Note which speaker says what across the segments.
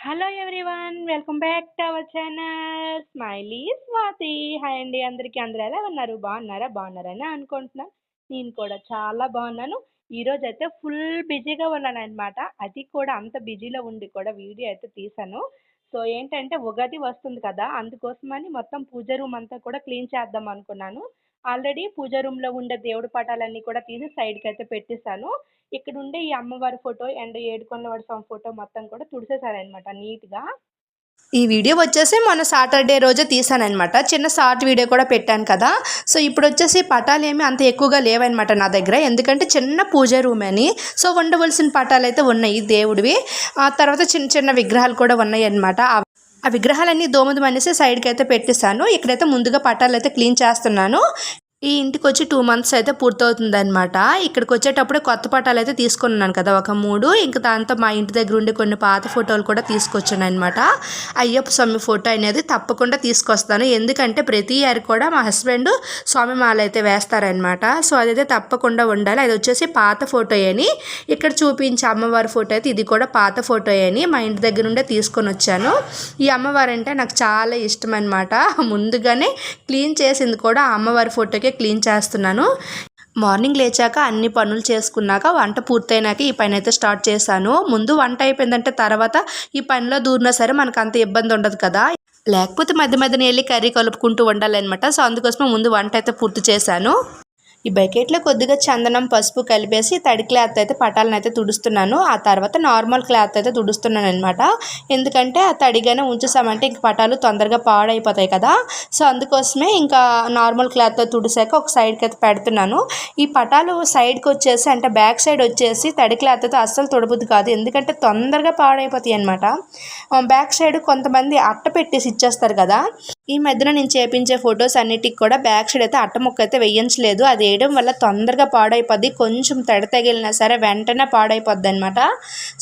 Speaker 1: Hello everyone welcome back to our channel. Smiley Swathi. Hi అండి అందరికీ అందరూ ఎలా ఉన్నారు? బాగున్నారా? బాగున్నారని అనుకుంటున్నాను నేను కూడా చాలా బాగున్నాను. ఈరోజు అయితే ఫుల్ బిజీగా ఉన్నాను అనమాట అది కూడా అంత బిజీలో ఉండి కూడా వీడియో అయితే తీసాను. సో ఏంటంటే ఉగాది వస్తుంది కదా అందుకోసమని మొత్తం పూజ రూమ్ అంతా కూడా క్లీన్ చేద్దాం అనుకున్నాను. ఆల్రెడీ పూజ రూమ్లో ఉండే దేవుడి పటాలన్నీ కూడా తీసి సైడ్కి అయితే పెట్టేశాను. ఇక్కడ ఉండే ఈ అమ్మవారి ఫోటో అండ్ ఏడుకొండవాడి స్వామి ఫోటో మొత్తం కూడా తుడిసేశారనమాట నీట్గా.
Speaker 2: ఈ వీడియో వచ్చేసి మొన్న సాటర్డే రోజే తీసానమాట చిన్న షార్ట్ వీడియో కూడా పెట్టాను కదా. సో ఇప్పుడు వచ్చేసి పటాలు ఏమి అంత ఎక్కువగా లేవనమాట నా దగ్గర. ఎందుకంటే చిన్న పూజ రూమ్ అని. సో ఉండవలసిన పటాలు అయితే ఉన్నాయి దేవుడివి. ఆ తర్వాత చిన్న చిన్న విగ్రహాలు కూడా ఉన్నాయి అనమాట ఆ విగ్రహాలన్నీ దోమదం అనేసి సైడ్కి అయితే పెట్టేశాను. ఇక్కడైతే ముందుగా పటాలు అయితే క్లీన్ చేస్తున్నాను. ఈ ఇంటికి వచ్చి టూ మంత్స్ అయితే పూర్తవుతుంది అనమాట ఇక్కడికి వచ్చేటప్పుడు కొత్త పటాలు అయితే తీసుకున్నాను కదా ఒక మూడు. ఇంకా దాంతో మా ఇంటి దగ్గర ఉండే కొన్ని పాత ఫోటోలు కూడా తీసుకొచ్చాను అనమాట అయ్యప్ప స్వామి ఫోటో అనేది తప్పకుండా తీసుకొస్తాను. ఎందుకంటే ప్రతి ఇయర్ కూడా మా హస్బెండ్ స్వామి మాల అయితే వేస్తారనమాట సో అదైతే తప్పకుండా ఉండాలి. అది వచ్చేసి పాత ఫోటో అని. ఇక్కడ చూపించే అమ్మవారి ఫోటో అయితే ఇది కూడా పాత ఫోటో అని మా ఇంటి దగ్గర నుండే తీసుకొని వచ్చాను ఈ అమ్మవారు అంటే నాకు చాలా ఇష్టం అనమాట ముందుగానే క్లీన్ చేసింది కూడా అమ్మవారి ఫోటోకి క్లీన్ చేస్తున్నాను. మార్నింగ్ లేచాక అన్ని పనులు చేసుకున్నాక వంట పూర్తయినాక ఈ పని అయితే స్టార్ట్ చేశాను. ముందు వంట అయిపోయిందంటే తర్వాత ఈ పనిలో దూరినా సరే మనకు అంత ఇబ్బంది ఉండదు కదా. లేకపోతే మధ్య మధ్యన వెళ్ళి కర్రీ కలుపుకుంటూ ఉండాలన్నమాట సో అందుకోసమే ముందు వంట అయితే పూర్తి చేశాను. ఈ బకెట్లో కొద్దిగా చందనం పసుపు కలిపేసి తడి క్లాత్ అయితే పటాలను అయితే తుడుస్తున్నాను. ఆ తర్వాత నార్మల్ క్లాత్ అయితే తుడుస్తున్నాను అనమాట ఎందుకంటే ఆ తడిగానే ఉంచేసామంటే ఇంక పటాలు తొందరగా పాడైపోతాయి కదా. సో అందుకోసమే ఇంకా నార్మల్ క్లాత్తో తుడిసాక ఒక సైడ్కి అయితే పెడుతున్నాను. ఈ పటాలు సైడ్కి వచ్చేసి అంటే బ్యాక్ సైడ్ వచ్చేసి తడి క్లాత్ అయితే అస్సలు తుడబుద్ది కాదు. ఎందుకంటే తొందరగా పాడైపోతాయి అనమాట బ్యాక్ సైడ్ కొంతమంది అట్ట పెట్టేసి ఇచ్చేస్తారు కదా. ఈ మధ్యన నేను చేపించే ఫొటోస్ అన్నిటికి కూడా బ్యాక్ సైడ్ అయితే అట్ట ముక్క అయితే వేయించలేదు. అది వేయడం వల్ల తొందరగా పాడైపోద్ది. కొంచెం తడి తగిలినా సరే వెంటనే పాడైపోద్ది అనమాట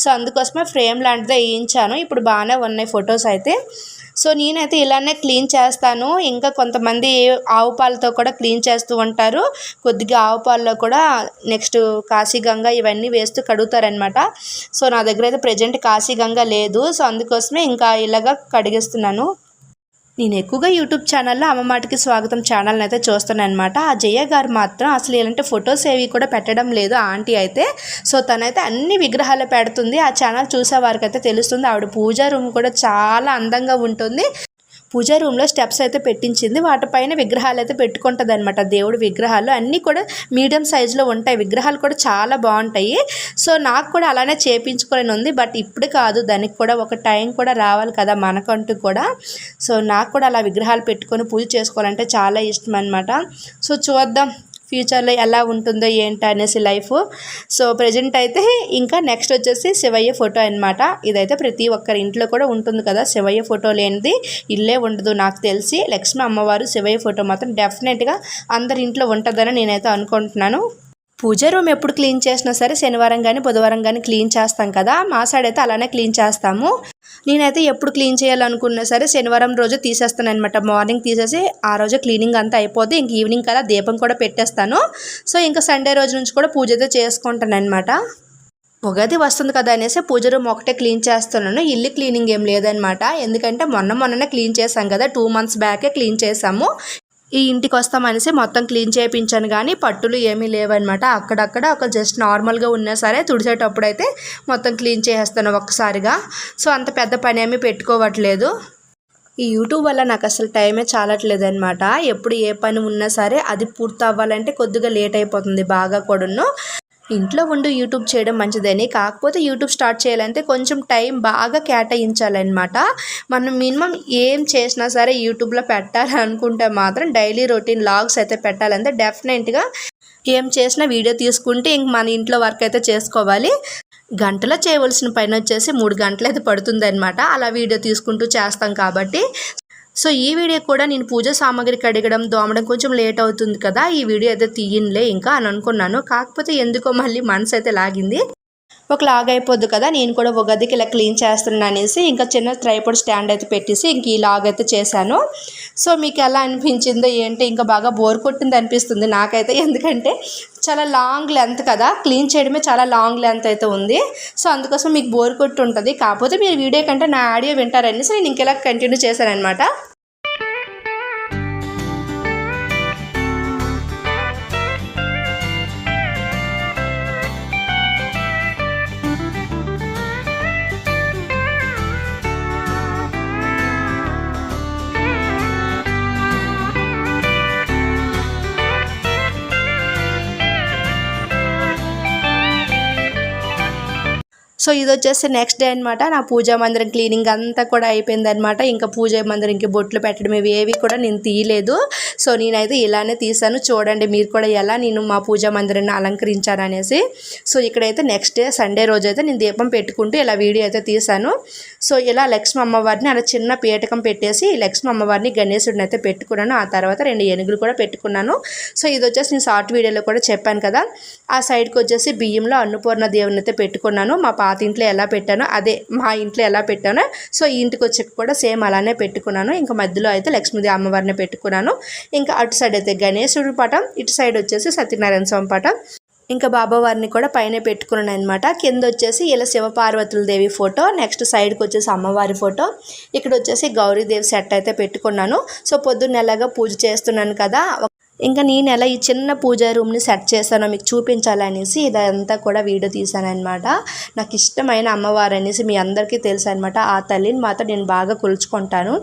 Speaker 2: సో అందుకోసమే ఫ్రేమ్ లాంటిదే వేయించాను. ఇప్పుడు బాగానే ఉన్నాయి ఫొటోస్ అయితే. సో నేనైతే ఇలానే క్లీన్ చేస్తాను. ఇంకా కొంతమంది ఆవు పాలతో కూడా క్లీన్ చేస్తూ ఉంటారు. కొద్దిగా ఆవు పాలలో కూడా నెక్స్ట్ కాశీగంగా ఇవన్నీ వేస్తూ కడుగుతారనమాట సో నా దగ్గర అయితే ప్రజెంట్ కాశీగంగా లేదు. సో అందుకోసమే ఇంకా ఇలాగా కడిగిస్తున్నాను. నేను ఎక్కువగా యూట్యూబ్ ఛానల్లో అమ్మ మాటకి స్వాగతం ఛానల్ని అయితే చూస్తాను అనమాట ఆ జయ గారు మాత్రం అసలు ఇలాంటి ఫొటోస్ ఏవి కూడా పెట్టడం లేదు ఆంటీ అయితే. సో తనైతే అన్ని విగ్రహాలు పెడుతుంది. ఆ ఛానల్ చూసే వారికి అయితే తెలుస్తుంది. ఆవిడ పూజా రూమ్ కూడా చాలా అందంగా ఉంటుంది. పూజా రూమ్లో స్టెప్స్ అయితే పెట్టించింది. వాటిపైన విగ్రహాలు అయితే పెట్టుకుంటుంది అనమాట దేవుడి విగ్రహాలు అన్నీ కూడా మీడియం సైజులో ఉంటాయి. విగ్రహాలు కూడా చాలా బాగుంటాయి. సో నాకు కూడా అలానే చేపించుకొని ఉంది. బట్ ఇప్పుడు కాదు. దానికి కూడా ఒక టైం కూడా రావాలి కదా మనకంటూ కూడా. సో నాకు కూడా అలా విగ్రహాలు పెట్టుకొని పూజ చేసుకోవాలంటే చాలా ఇష్టం అనమాట సో చూద్దాం. ఫ్యూచర్లో ఎలా ఉంటుందో ఏంటి అనేసి లైఫ్. సో ప్రజెంట్ అయితే ఇంకా నెక్స్ట్ వచ్చేసి శివయ్య ఫోటో అనమాట ఇదైతే ప్రతి ఒక్కరి ఇంట్లో కూడా ఉంటుంది కదా శివయ్య ఫోటో లేనిది ఇల్లే ఉండదు నాకు తెలిసి. లక్ష్మి అమ్మవారు శివయ్య ఫోటో మాత్రం డెఫినెట్గా అందరి ఇంట్లో ఉంటుందని నేనైతే అనుకుంటున్నాను. పూజ రూమ్ ఎప్పుడు క్లీన్ చేసినా సరే శనివారం కానీ బుధవారం కానీ క్లీన్ చేస్తాం కదా. మా సైడ్ అయితే అలానే క్లీన్ చేస్తాము. నేనైతే ఎప్పుడు క్లీన్ చేయాలనుకున్నా సరే శనివారం రోజు తీసేస్తాను అనమాట మార్నింగ్ తీసేసి ఆ రోజు క్లీనింగ్ అంతా అయిపోతే ఇంక ఈవినింగ్ కదా దీపం కూడా పెట్టేస్తాను. సో ఇంకా సండే రోజు నుంచి కూడా పూజ అయితే చేసుకుంటాను అనమాట ఉగాది వస్తుంది కదా అనేసి పూజ రూమ్ ఒకటే క్లీన్ చేస్తున్నాను. ఇల్లు క్లీనింగ్ ఏం లేదనమాట ఎందుకంటే మొన్న మొన్ననే క్లీన్ చేసాం కదా. టూ మంత్స్ బ్యాకే క్లీన్ చేసాము ఈ ఇంటికి వస్తామనేసి మొత్తం క్లీన్ చేయించాను కానీ పట్టులు ఏమీ లేవన్నమాట. అక్కడక్కడ ఒక జస్ట్ నార్మల్గా ఉన్నా సరే తుడిచేటప్పుడు అయితే మొత్తం క్లీన్ చేసేస్తాను ఒక్కసారిగా. సో అంత పెద్ద పని ఏమీ పెట్టుకోవట్లేదు. ఈ యూట్యూబ్ వల్ల నాకు అసలు టైమే చాలట్లేదనమాట ఎప్పుడు ఏ పని ఉన్నా సరే అది పూర్తి అవ్వాలంటే కొద్దిగా లేట్ అయిపోతుంది బాగా కూడాను. ఇంట్లో ఉండి యూట్యూబ్ చేయడం మంచిదని. కాకపోతే యూట్యూబ్ స్టార్ట్ చేయాలంటే కొంచెం టైం బాగా కేటాయించాలన్నమాట. మనం మినిమం ఏం చేసినా సరే యూట్యూబ్లో పెట్టాలి అనుకుంటే మాత్రం డైలీ రొటీన్ లాగ్స్ అయితే పెట్టాలంటే డెఫినెట్గా ఏం చేసినా వీడియో తీసుకుంటే ఇంక మన ఇంట్లో వర్క్ అయితే చేసుకోవాలి. గంటలో చేయవలసిన పైన వచ్చేసి మూడు గంటలు అయితే పడుతుంది అలా వీడియో తీసుకుంటూ చేస్తాం కాబట్టి సో ఈ వీడియో కూడా నేను పూజ సామాగ్రి కడగడం దోమడం కొంచెం లేట్ అవుతుంది కదా ఈ వీడియో అయితే తీయనులే ఇంకా అని అనుకున్నాను. కాకపోతే ఎందుకో మళ్ళీ మనసు అయితే లాగింది. ఒక లాగ్ అయిపోద్ది కదా నేను కూడా ఒక గదికి ఇలా క్లీన్ చేస్తున్నాను అనేసి ఇంకా చిన్న ట్రైపోడ్ స్టాండ్ అయితే పెట్టేసి ఇంక ఈ లాగ్ అయితే చేశాను. సో మీకు ఎలా అనిపించిందో ఏంటి ఇంకా బాగా బోర్ కొట్టింది అనిపిస్తుంది నాకైతే. ఎందుకంటే చాలా లాంగ్ లెంత్ కదా క్లీన్ చేయడమే చాలా లాంగ్ లెంత్ అయితే ఉంది. సో అందుకోసం మీకు బోర్ కొట్టి ఉంటుంది. కాకపోతే మీరు వీడియో కంటే నా ఆడియో వింటారనేసి నేను ఇంకెలా కంటిన్యూ చేశాను అనమాట సో ఇది వచ్చేసి నెక్స్ట్ డే అనమాట నా పూజా మందిరం క్లీనింగ్ అంతా కూడా అయిపోయిందనమాట ఇంకా పూజా మందిరంకి బొట్లు పెట్టడం ఇవి ఏవి కూడా నేను తీయలేదు. సో నేనైతే ఇలానే తీసాను చూడండి మీరు కూడా ఎలా నేను మా పూజా మందిరాన్ని అలంకరించాను అనేసి. సో ఇక్కడైతే నెక్స్ట్ డే సండే రోజు అయితే నేను దీపం పెట్టుకుంటూ ఇలా వీడియో అయితే తీసాను సో ఇలా లక్ష్మి అమ్మవారిని అలా చిన్న పీటకం పెట్టేసి లక్ష్మి అమ్మవారిని గణేశుడిని అయితే పెట్టుకున్నాను. ఆ తర్వాత రెండు ఏనుగులు కూడా పెట్టుకున్నాను. సో ఇది వచ్చేసి నేను షార్ట్ వీడియోలో కూడా చెప్పాను కదా. ఆ సైడ్కి వచ్చేసి బియ్యంలో అన్నపూర్ణ దేవుని అయితే పెట్టుకున్నాను. మా పాత ఇంట్లో ఎలా పెట్టానో అదే మా ఇంట్లో ఎలా పెట్టానో సో ఈ ఇంటికి వచ్చాక కూడా సేమ్ అలానే పెట్టుకున్నాను. ఇంకా మధ్యలో అయితే లక్ష్మీదేవి అమ్మవారిని పెట్టుకున్నాను. ఇంకా అటు సైడ్ అయితే గణేశుడి పటం ఇటు సైడ్ వచ్చేసి సత్యనారాయణ స్వామి పటం. ఇంకా బాబావారిని కూడా పైన పెట్టుకున్నాను అనమాట కింద వచ్చేసి ఇలా శివపార్వతుల దేవి ఫోటో నెక్స్ట్ సైడ్కి వచ్చేసి అమ్మవారి ఫోటో ఇక్కడ వచ్చేసి గౌరీదేవి సెట్ అయితే పెట్టుకున్నాను. సో పొద్దున్న ఎలాగా పూజ చేస్తున్నాను కదా ఇంకా నేను ఎలా ఈ చిన్న పూజా రూమ్ని సెట్ చేశానో మీకు చూపించాలనేసి ఇదంతా కూడా వీడియో తీశాను అనమాట నాకు ఇష్టమైన అమ్మవారు అనేసి మీ అందరికీ తెలుసు అనమాట ఆ తల్లిని మాత్రం నేను బాగా కొలుచుకుంటాను.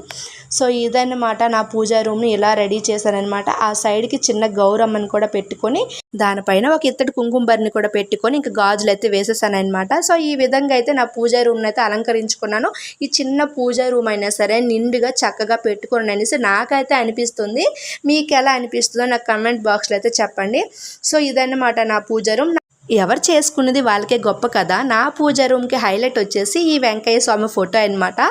Speaker 2: సో ఇదన్నమాట నా పూజా రూమ్ని ఇలా రెడీ చేశానమాట ఆ సైడ్కి చిన్న గౌరమ్మని కూడా పెట్టుకొని దానిపైన ఒక ఇత్తడి కుంకుమబరిని కూడా పెట్టుకొని ఇంకా గాజులు అయితే వేసేసానమాట సో ఈ విధంగా అయితే నా పూజా రూమ్ని అయితే అలంకరించుకున్నాను. ఈ చిన్న పూజా రూమ్ అయినా సరే నిండుగా చక్కగా పెట్టుకోండి అనేసి నాకైతే అనిపిస్తుంది. మీకు ఎలా అనిపిస్తుందో నాకు కమెంట్ బాక్స్లో అయితే చెప్పండి. సో ఇదన్నమాట నా పూజ రూమ్. ఎవరు చేసుకున్నది వాళ్ళకే గొప్ప కదా నా పూజ రూమ్కి హైలైట్ వచ్చేసి ఈ వెంకయ్య స్వామి ఫోటో అన్నమాట.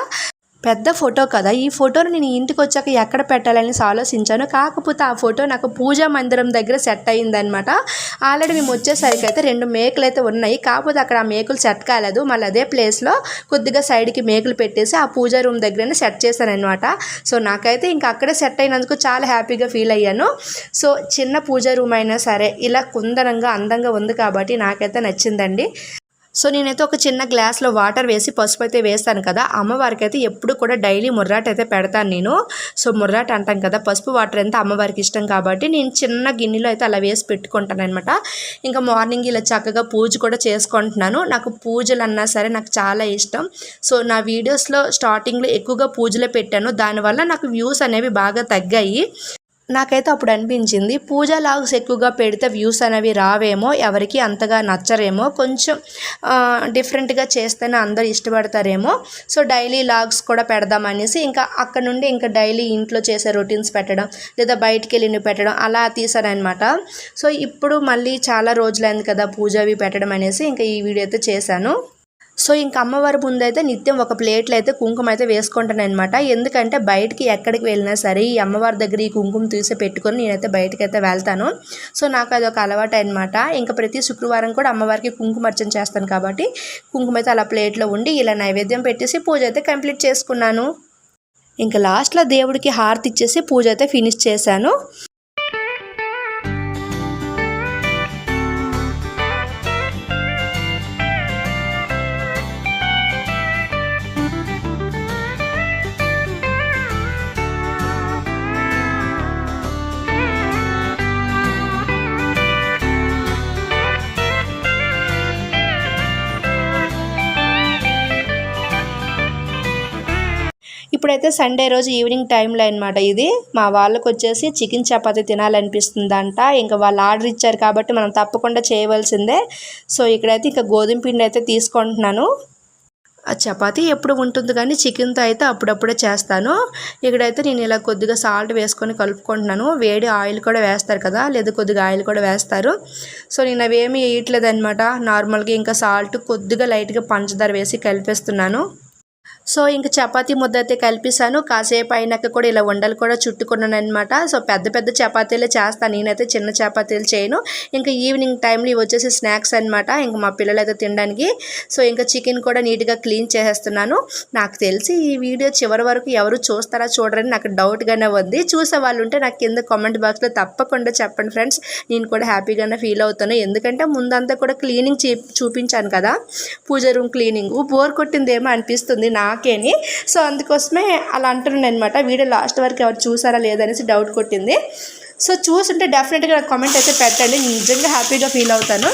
Speaker 2: పెద్ద ఫోటో కదా. ఈ ఫోటోని నేను ఇంటికి వచ్చాక ఎక్కడ పెట్టాలని ఆలోచించాను. కాకపోతే ఆ ఫోటో నాకు పూజా మందిరం దగ్గర సెట్ అయ్యిందనమాట ఆల్రెడీ మేము వచ్చేసరికి అయితే రెండు మేకలు అయితే ఉన్నాయి. కాకపోతే అక్కడ ఆ మేకులు సెట్ కాలేదు. మళ్ళీ అదే ప్లేస్లో కొద్దిగా సైడ్కి మేకులు పెట్టేసి ఆ పూజా రూమ్ దగ్గరనే సెట్ చేశానమాట సో నాకైతే ఇంకా అక్కడే సెట్ అయినందుకు చాలా హ్యాపీగా ఫీల్ అయ్యాను. సో చిన్న పూజా రూమ్ అయినా సరే ఇలా కుందరంగా అందంగా ఉంది కాబట్టి నాకైతే నచ్చిందండి. సో నేనైతే ఒక చిన్న గ్లాస్లో వాటర్ వేసి పసుపు అయితే వేస్తాను కదా అమ్మవారికి అయితే ఎప్పుడు కూడా డైలీ ముర్రాట అయితే పెడతాను నేను. సో ముర్రాట అంటాం కదా పసుపు వాటర్ అంతా అమ్మవారికి ఇష్టం కాబట్టి నేను చిన్న గిన్నెలో అయితే అలా వేసి పెట్టుకుంటాను అనమాట ఇంకా మార్నింగ్ ఇలా చక్కగా పూజ కూడా చేసుకుంటున్నాను. నాకు పూజలు అన్నా సరే నాకు చాలా ఇష్టం. సో నా వీడియోస్లో స్టార్టింగ్లో ఎక్కువగా పూజలే పెట్టాను. దానివల్ల నాకు వ్యూస్ అనేవి బాగా తగ్గాయి. నాకైతే అప్పుడు అనిపించింది. పూజ లాగ్స్ ఎక్కువగా పెడితే వ్యూస్ అనేవి రావేమో ఎవరికి అంతగా నచ్చరేమో కొంచెం డిఫరెంట్గా చేస్తేనే అందరు ఇష్టపడతారేమో. సో డైలీ లాగ్స్ కూడా పెడదాం అనేసి ఇంకా అక్కడ నుండి ఇంకా డైలీ ఇంట్లో చేసే రొటీన్స్ పెట్టడం లేదా బయటికి వెళ్ళి పెట్టడం అలా తీసానమాట సో ఇప్పుడు మళ్ళీ చాలా రోజులైంది కదా పూజ అవి పెట్టడం అనేసి ఇంకా ఈ వీడియో అయితే చేశాను. సో ఇంకా అమ్మవారి ముందు అయితే నిత్యం ఒక ప్లేట్లో అయితే కుంకుమ అయితే వేసుకుంటాను అనమాట ఎందుకంటే బయటికి ఎక్కడికి వెళ్ళినా సరే ఈ అమ్మవారి దగ్గర ఈ కుంకుమ తీసి పెట్టుకొని నేనైతే బయటకి అయితే వెళ్తాను. సో నాకు అది ఒక అలవాటు అనమాట ఇంకా ప్రతి శుక్రవారం కూడా అమ్మవారికి కుంకుమర్చన చేస్తాను కాబట్టి కుంకుమ అయితే అలా ప్లేట్లో ఉండి ఇలా నైవేద్యం పెట్టేసి పూజ అయితే కంప్లీట్ చేసుకున్నాను. ఇంకా లాస్ట్లో దేవుడికి హారతి ఇచ్చేసి పూజ అయితే ఫినిష్ చేశాను. ఇప్పుడైతే సండే రోజు ఈవినింగ్ టైంలో అనమాట ఇది. మా వాళ్ళకు వచ్చేసి చికెన్ చపాతి తినాలనిపిస్తుందంట. ఇంకా వాళ్ళు ఆర్డర్ ఇచ్చారు కాబట్టి మనం తప్పకుండా చేయవలసిందే. సో ఇక్కడైతే ఇంకా గోధుమ పిండి అయితే తీసుకుంటున్నాను. ఆ చపాతి ఎప్పుడు ఉంటుంది కానీ చికెన్తో అయితే అప్పుడప్పుడే చేస్తాను. ఇక్కడైతే నేను ఇలా కొద్దిగా సాల్ట్ వేసుకొని కలుపుకుంటున్నాను. వేడి ఆయిల్ కూడా వేస్తారు కదా లేదా కొద్దిగా ఆయిల్ కూడా వేస్తారు. సో నేను అవేమీ వేయట్లేదు అనమాట నార్మల్గా ఇంకా సాల్ట్ కొద్దిగా లైట్గా పంచదార వేసి కలిపేస్తున్నాను. సో ఇంక చపాతీ ముద్ద అయితే కలిపేసాను కాసేపు అయినాక కూడా ఇలా ఉండలు కూడా చుట్టుకున్నాను అనమాట సో పెద్ద పెద్ద చపాతీలే చేస్తాను నేనైతే చిన్న చపాతీలు చేయను. ఇంకా ఈవినింగ్ టైంలో ఇవి వచ్చేసి స్నాక్స్ అనమాట ఇంకా మా పిల్లలు అయితే తినడానికి. సో ఇంకా చికెన్ కూడా నీట్గా క్లీన్ చేసేస్తున్నాను. నాకు తెలిసి ఈ వీడియో చివరి వరకు ఎవరు చూస్తారా చూడరని నాకు డౌట్గానే ఉంది. చూసే వాళ్ళు ఉంటే నాకు కింద కామెంట్ బాక్స్లో తప్పకుండా చెప్పండి ఫ్రెండ్స్. నేను కూడా హ్యాపీగానే ఫీల్ అవుతాను. ఎందుకంటే ముందంతా కూడా క్లీనింగ్ చూపించాను కదా. Puja room cleaning. బోర్ కొట్టిందేమో అనిపిస్తుంది. నాకేని. సో అందుకోసమే అలా అంటున్నాను అనమాట వీడియో లాస్ట్ వరకు ఎవరు చూసారా లేదనేసి డౌట్ కొట్టింది. సో చూసుంటే డెఫినెట్గా నాకు కామెంట్ అయితే పెట్టండి. నిజంగా హ్యాపీగా ఫీల్ అవుతాను.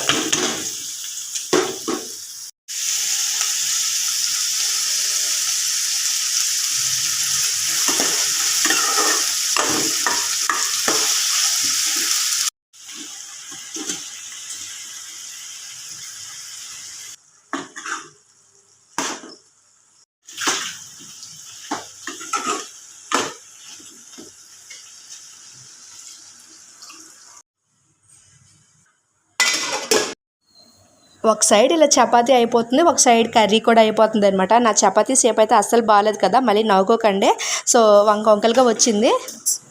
Speaker 2: ఒక సైడ్ ఇలా చపాతీ అయిపోతుంది ఒక సైడ్ కర్రీ కూడా అయిపోతుంది అనమాట నా చపాతీ సేపు అయితే అస్సలు బాగాలేదు కదా మళ్ళీ నవ్వుకోకండి. సో వంక వంకలుగా వచ్చింది.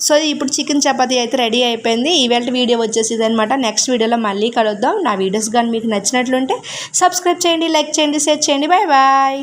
Speaker 2: సో ఇప్పుడు చికెన్ చపాతీ అయితే రెడీ అయిపోయింది. ఈవేళ వీడియో వచ్చేసింది అనమాట నెక్స్ట్ వీడియోలో మళ్ళీ కలుద్దాం. నా వీడియోస్ కానీ మీకు నచ్చినట్లుంటే సబ్స్క్రైబ్ చేయండి లైక్ చేయండి షేర్ చేయండి. Bye bye.